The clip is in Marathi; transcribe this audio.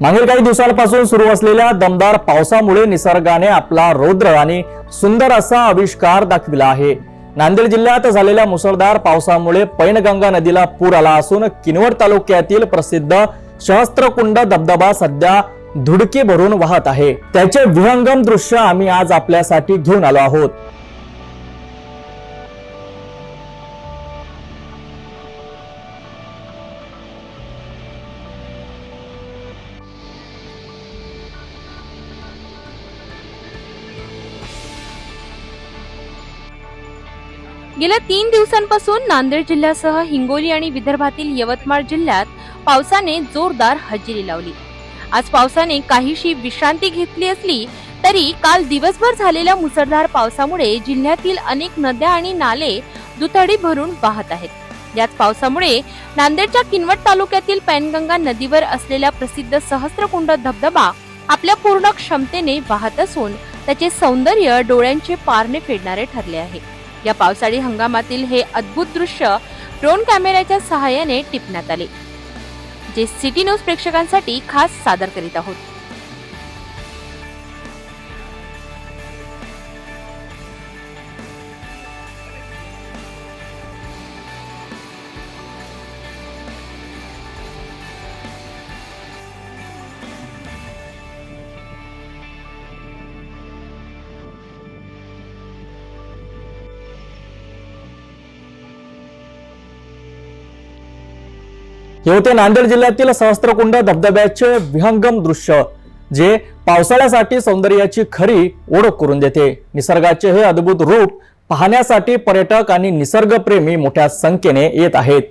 मागील काही दिवसांपासून सुरू असलेल्या दमदार पावसामुळे निसर्गाने आपला रौद्र आणि सुंदर असा आविष्कार दाखविला आहे. नांदेड जिल्ह्यात झालेल्या मुसळधार पावसामुळे पैनगंगा नदीला पूर आला असून किनवट तालुक्यातील प्रसिद्ध सहस्त्रकुंड धबधबा सध्या धुडकी भरून वाहत आहे. त्याचे विहंगम दृश्य आम्ही आज आपल्यासाठी घेऊन आलो आहोत. गेल्या तीन दिवसांपासून नांदेड जिल्ह्यासह हिंगोली आणि विदर्भातील यवतमाळ जिल्ह्यात पावसाने जोरदार हजेरी लावली. आज पावसाने काहीशी विश्रांती घेतली असली तरी काल दिवसभर झालेल्या मुसळधार पावसामुळे जिल्ह्यातील अनेक नद्या आणि नाले दुथडी भरून वाहत आहेत. याच पावसामुळे नांदेडच्या किनवट तालुक्यातील पैनगंगा नदीवर असलेला प्रसिद्ध सहस्त्रकुंड धबधबा आपल्या पूर्ण क्षमतेने वाहत असून त्याचे सौंदर्य डोळ्यांचे पारणे फेडणारे ठरले आहे. या पावसाळी हंगामातील हे अद्भुत दृश्य ड्रोन कॅमेऱ्याच्या सहाय्याने टिपण्यात आले जे सिटी न्यूज प्रेक्षकांसाठी खास सादर करीत आहोत. हे होते नांदेड जिल्ह्यातील सहस्त्रकुंड धबधब्याचे विहंगम दृश्य जे पावसाळ्यासाठी सौंदर्याची खरी ओळख करून देते. निसर्गाचे हे अद्भुत रूप पाहण्यासाठी पर्यटक आणि निसर्गप्रेमी मोठ्या संख्येने येत आहेत.